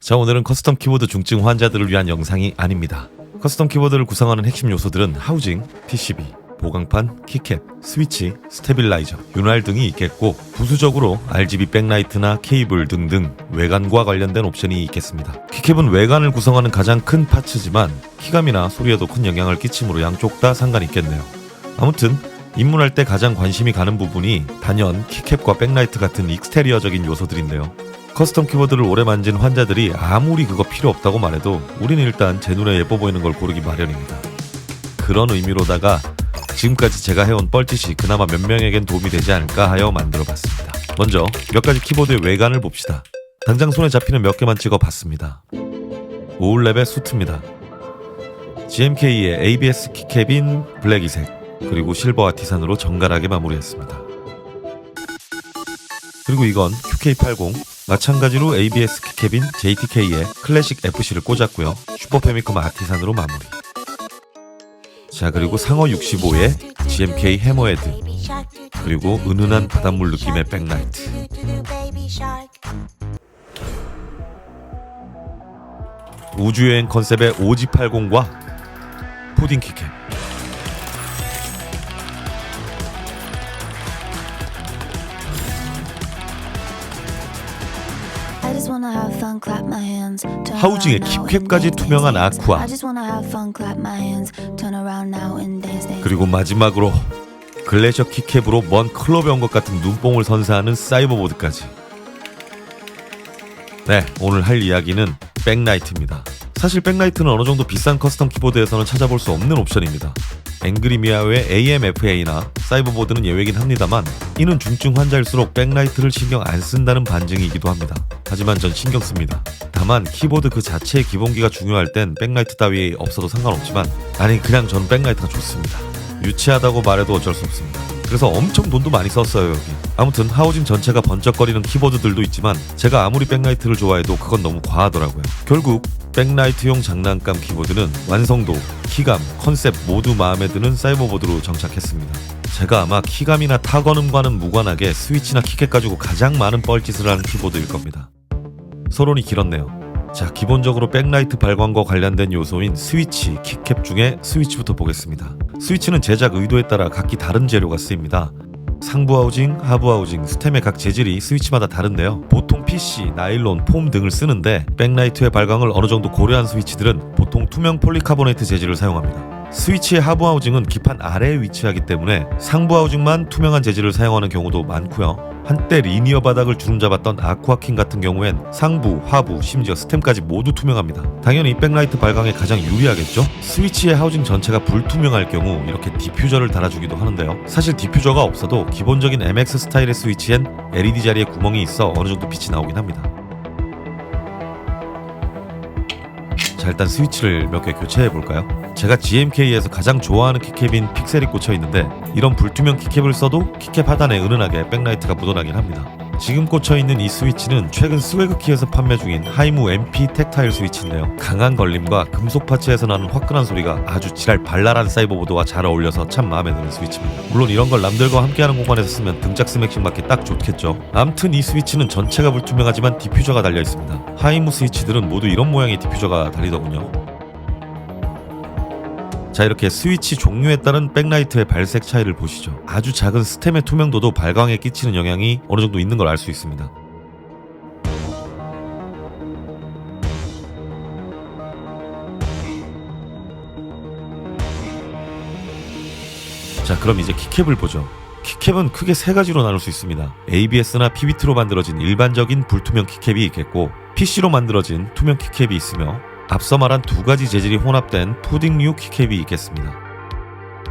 자 오늘은 커스텀 키보드 중증 환자들을 위한 영상이 아닙니다. 커스텀 키보드를 구성하는 핵심 요소들은 하우징, PCB, 보강판, 키캡, 스위치, 스테빌라이저, 윤활 등이 있겠고 부수적으로 RGB 백라이트나 케이블 등등 외관과 관련된 옵션이 있겠습니다. 키캡은 외관을 구성하는 가장 큰 파츠지만 키감이나 소리에도 큰 영향을 끼치므로 양쪽 다 상관이 있겠네요. 아무튼 입문할 때 가장 관심이 가는 부분이 단연 키캡과 백라이트 같은 익스테리어적인 요소들인데요. 커스텀 키보드를 오래 만진 환자들이 아무리 그거 필요 없다고 말해도 우리는 일단 제 눈에 예뻐 보이는 걸 고르기 마련입니다. 그런 의미로다가 지금까지 제가 해온 뻘짓이 그나마 몇 명에겐 도움이 되지 않을까 하여 만들어 봤습니다. 먼저 몇 가지 키보드의 외관을 봅시다. 당장 손에 잡히는 몇 개만 찍어 봤습니다. 오울랩의 수트입니다. GMK의 ABS 키캡인 블랙이색 그리고 실버와 티산으로 정갈하게 마무리했습니다. 그리고 이건 QK80 마찬가지로 ABS 키캡인 JTK의 클래식 FC를 꽂았고요. 슈퍼 페미컴 아티산으로 마무리. 자 그리고 상어 65의 GMK 해머헤드 그리고 은은한 바닷물 느낌의 백라이트 우주여행 컨셉의 OG80과 푸딩 키캡 하우징의 킵캡까지 투명한 아쿠아. 그리고 마지막으로 글래셔 키캡으로 먼 클럽에 온 것 같은 눈뽕을 선사하는 사이버보드까지. 네 오늘 할 이야기는 백라이트입니다 사실 백라이트는 어느 정도 비싼 커스텀 키보드에서는 찾아볼 수 없는 옵션입니다 앵그리미아의 AMFA나 사이버보드는 예외긴 합니다만 이는 중증 환자일수록 백라이트를 신경 안 쓴다는 반증이기도 합니다. 하지만 전 신경 씁니다. 다만 키보드 그 자체의 기본기가 중요할 땐 백라이트 따위 없어도 상관없지만 아니 그냥 전 백라이트가 좋습니다. 유치하다고 말해도 어쩔 수 없습니다. 그래서 엄청 돈도 많이 썼어요 여기. 아무튼 하우징 전체가 번쩍거리는 키보드들도 있지만 제가 아무리 백라이트를 좋아해도 그건 너무 과하더라고요. 결국 백라이트용 장난감 키보드는 완성도, 키감, 컨셉 모두 마음에 드는 사이버보드로 정착했습니다. 제가 아마 키감이나 타건음과는 무관하게 스위치나 키캡 가지고 가장 많은 뻘짓을 하는 키보드일 겁니다. 서론이 길었네요. 자, 기본적으로 백라이트 발광과 관련된 요소인 스위치, 키캡 중에 스위치부터 보겠습니다. 스위치는 제작 의도에 따라 각기 다른 재료가 쓰입니다. 상부 하우징, 하부 하우징, 스템의 각 재질이 스위치마다 다른데요. 보통 PC, 나일론, 폼 등을 쓰는데 백라이트의 발광을 어느 정도 고려한 스위치들은 보통 투명 폴리카보네이트 재질을 사용합니다. 스위치의 하부 하우징은 기판 아래에 위치하기 때문에 상부 하우징만 투명한 재질을 사용하는 경우도 많고요. 한때 리니어 바닥을 주름잡았던 아쿠아킹 같은 경우엔 상부, 하부, 심지어 스템까지 모두 투명합니다. 당연히 백라이트 발광에 가장 유리하겠죠? 스위치의 하우징 전체가 불투명할 경우 이렇게 디퓨저를 달아주기도 하는데요. 사실 디퓨저가 없어도 기본적인 MX 스타일의 스위치엔 LED 자리에 구멍이 있어 어느 정도 빛이 나오긴 합니다. 자 일단 스위치를 몇 개 교체해 볼까요? 제가 GMK에서 가장 좋아하는 키캡인 픽셀이 꽂혀 있는데 이런 불투명 키캡을 써도 키캡 하단에 은은하게 백라이트가 묻어나긴 합니다. 지금 꽂혀 있는 이 스위치는 최근 스웨그키에서 판매 중인 하이무 MP 텍타일 스위치인데요. 강한 걸림과 금속 파츠에서 나는 화끈한 소리가 아주 지랄 발랄한 사이버보드와 잘 어울려서 참 마음에 드는 스위치입니다. 물론 이런 걸 남들과 함께하는 공간에서 쓰면 등짝 스맥싱 받기 딱 좋겠죠. 암튼 이 스위치는 전체가 불투명하지만 디퓨저가 달려 있습니다. 하이무 스위치들은 모두 이런 모양의 디퓨저가 달리더군요. 자 이렇게 스위치 종류에 따른 백라이트의 발색 차이를 보시죠. 아주 작은 스템의 투명도도 발광에 끼치는 영향이 어느 정도 있는 걸 알 수 있습니다. 자 그럼 이제 키캡을 보죠. 키캡은 크게 세 가지로 나눌 수 있습니다. ABS나 PBT로 만들어진 일반적인 불투명 키캡이 있겠고 PC로 만들어진 투명 키캡이 있으며 앞서 말한 두 가지 재질이 혼합된 푸딩류 키캡이 있겠습니다.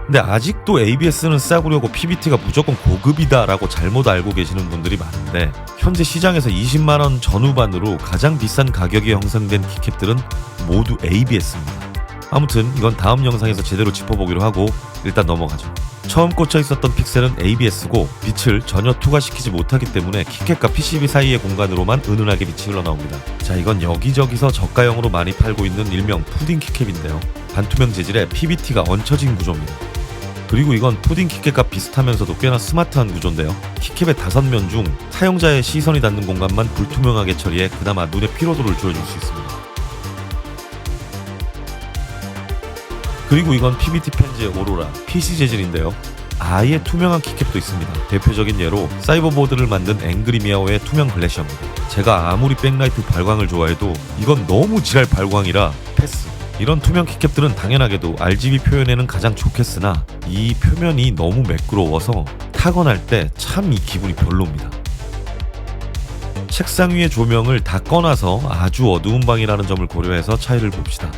근데 아직도 ABS는 싸구려고 PBT가 무조건 고급이다라고 잘못 알고 계시는 분들이 많은데 현재 시장에서 20만원 전후반으로 가장 비싼 가격에 형성된 키캡들은 모두 ABS입니다. 아무튼 이건 다음 영상에서 제대로 짚어보기로 하고 일단 넘어가죠. 처음 꽂혀 있었던 픽셀은 ABS고 빛을 전혀 투과시키지 못하기 때문에 키캡과 PCB 사이의 공간으로만 은은하게 빛이 흘러나옵니다. 자 이건 여기저기서 저가형으로 많이 팔고 있는 일명 푸딩 키캡인데요. 반투명 재질의 PBT가 얹혀진 구조입니다. 그리고 이건 푸딩 키캡과 비슷하면서도 꽤나 스마트한 구조인데요. 키캡의 다섯 면 중 사용자의 시선이 닿는 공간만 불투명하게 처리해 그나마 눈의 피로도를 줄여줄 수 있습니다. 그리고 이건 PBT 펜즈의 오로라 PC 재질인데요. 아예 투명한 키캡도 있습니다. 대표적인 예로 사이버보드를 만든 앵그리미아오의 투명 글래시어입니다. 제가 아무리 백라이트 발광을 좋아해도 이건 너무 지랄 발광이라 패스. 이런 투명 키캡들은 당연하게도 RGB 표현에는 가장 좋겠으나 이 표면이 너무 매끄러워서 타건할 때 참 이 기분이 별로입니다. 책상 위의 조명을 다 꺼놔서 아주 어두운 방이라는 점을 고려해서 차이를 봅시다.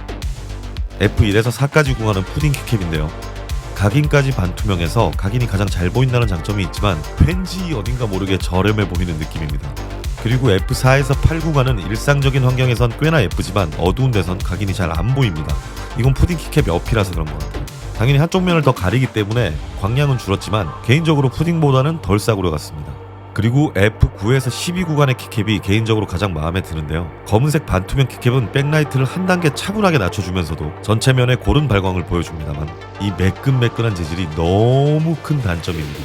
F1에서 4까지 구가는 푸딩 키캡인데요. 각인까지 반투명해서 각인이 가장 잘 보인다는 장점이 있지만 왠지 어딘가 모르게 저렴해 보이는 느낌입니다. 그리고 F4에서 8 구간은 일상적인 환경에선 꽤나 예쁘지만 어두운 데선 각인이 잘 안 보입니다. 이건 푸딩 키캡 옆이라서 그런 것 같아요. 당연히 한쪽 면을 더 가리기 때문에 광량은 줄었지만 개인적으로 푸딩보다는 덜 싸구려 같습니다. 그리고 F9에서 12 구간의 키캡이 개인적으로 가장 마음에 드는데요. 검은색 반투명 키캡은 백라이트를 한 단계 차분하게 낮춰주면서도 전체 면에 고른 발광을 보여줍니다만 이 매끈매끈한 재질이 너무 큰 단점입니다.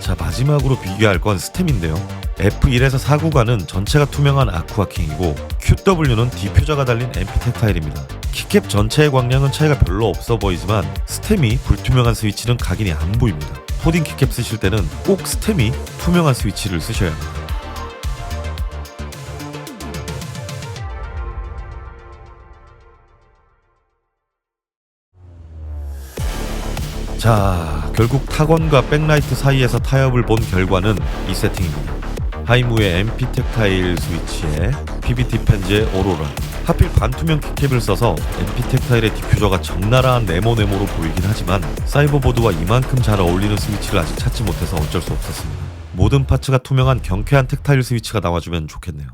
자 마지막으로 비교할 건 스템인데요. F1에서 4 구간은 전체가 투명한 아쿠아킹이고 QW는 디퓨저가 달린 MP 텍타일입니다. 키캡 전체의 광량은 차이가 별로 없어 보이지만 스템이 불투명한 스위치는 각인이 안 보입니다. 푸딩 키캡 쓰실 때는 꼭 스템이 투명한 스위치를 쓰셔야 합니다. 자, 결국 타건과 백라이트 사이에서 타협을 본 결과는 이 세팅입니다. 하이무의 MP 텍 타일 스위치에 PBT 펜즈의 오로라 하필 반투명 키캡을 써서 MP 텍타일의 디퓨저가 적나라한 네모네모로 보이긴 하지만 사이버보드와 이만큼 잘 어울리는 스위치를 아직 찾지 못해서 어쩔 수 없었습니다. 모든 파츠가 투명한 경쾌한 텍타일 스위치가 나와주면 좋겠네요.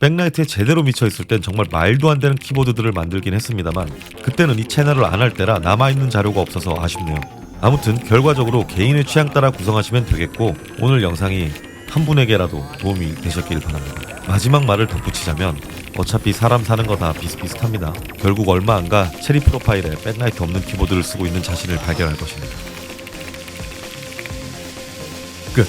백라이트에 제대로 미쳐있을 땐 정말 말도 안 되는 키보드들을 만들긴 했습니다만 그때는 이 채널을 안 할 때라 남아있는 자료가 없어서 아쉽네요. 아무튼 결과적으로 개인의 취향 따라 구성하시면 되겠고 오늘 영상이 한 분에게라도 도움이 되셨길 바랍니다. 마지막 말을 덧붙이자면 어차피 사람 사는 거 다 비슷비슷합니다. 결국 얼마 안 가 체리 프로파일에 백라이트 없는 키보드를 쓰고 있는 자신을 발견할 것입니다. 끝.